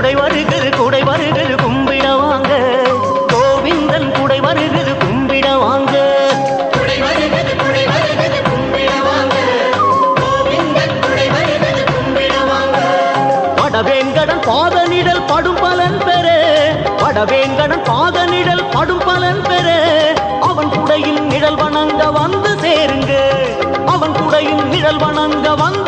குடை வருகிறது குடை வருகிறது கும்பிட வாங்க. கோவிந்தன் குடை வருகிறது கும்பிட வாங்க. கும்பிட வாங்க. வடவேங்கடன் பாதனிடல் படும் பலன் பெற. வடவேங்கடன் பாதனிடல் படும் பலன் பெற. அவன் குடையின் நிழல் வணங்க வந்து சேருங்க. அவன் குடையில் நிழல் வணங்க வந்து